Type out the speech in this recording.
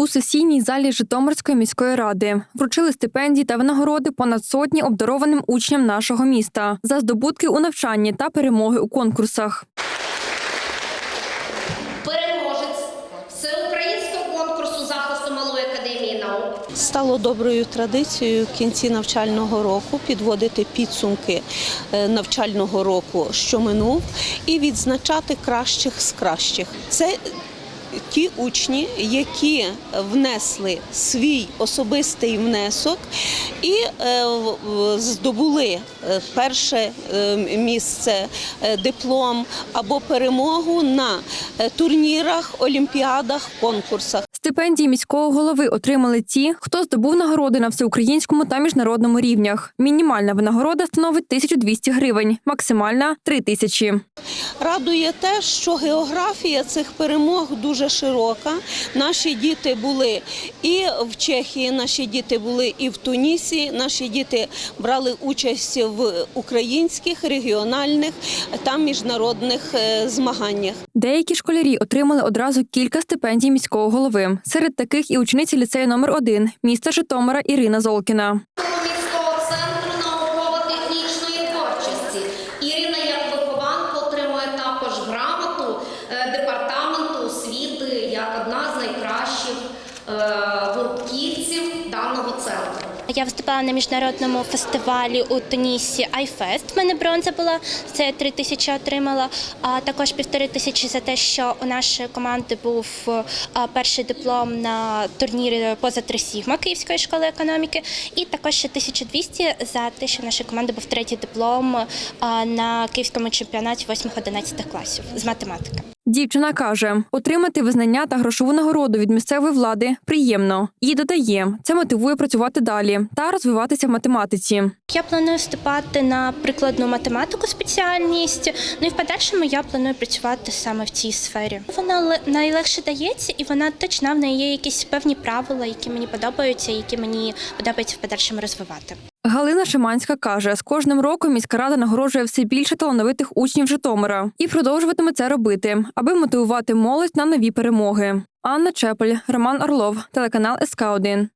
У сесійній залі Житомирської міської ради вручили стипендії та винагороди понад сотні обдарованим учням нашого міста за здобутки у навчанні та перемоги у конкурсах. переможець всеукраїнського конкурсу захисту Малої академії наук. Стало доброю традицією в кінці навчального року підводити підсумки е, навчального року, що минув, і відзначати кращих з кращих. Це ті учні, які внесли свій особистий внесок і е, здобули е, перше е, місце, диплом або перемогу на турнірах, олімпіадах, конкурсах. Стипендії міського голови отримали ті, хто здобув нагороди на всеукраїнському та міжнародному рівнях. Мінімальна винагорода становить 1200 гривень, максимальна 3000. Радує те, що географія цих перемог дуже широка. Наші діти були і в Чехії, наші діти були і в Тунісі. Наші діти брали участь в українських, регіональних та міжнародних е, змаганнях. Деякі школярі отримали одразу кілька стипендій міського голови. Серед таких і учниці ліцею номер 1 міста Житомира Ірина Золкіна. міського центру науково-технічної творчості. Ірина, як отримує також грамоту е, департаменту освіти як одна з найкращих е, гуртківців даного центру. Я виступала на міжнародному фестивалі у Тунісі iFest. У мене бронза була, це три тисячі отримала. А також півтори тисячі за те, що у нашої команди був перший диплом на турнірі поза три Сігма Київської школи економіки. І також ще 1200 за те, що в нашої команди був третій диплом на київському чемпіонаті 8-11 класів з математики. Дівчина каже, отримати визнання та грошову нагороду від місцевої влади приємно. І додає, це мотивує працювати далі та розвиватися в математиці. Я планую вступати на прикладну математику спеціальність. Ну і в подальшому я планую працювати саме в цій сфері. Вона ле- найлегше дається, і вона точна в неї є якісь певні правила, які мені подобаються, які мені подобається в подальшому розвивати. Галина Шиманська каже, з кожним роком міська рада нагороджує все більше талановитих учнів Житомира і продовжуватиме це робити, аби мотивувати молодь на нові перемоги. Анна Чепель, Роман Орлов, телеканал СК 1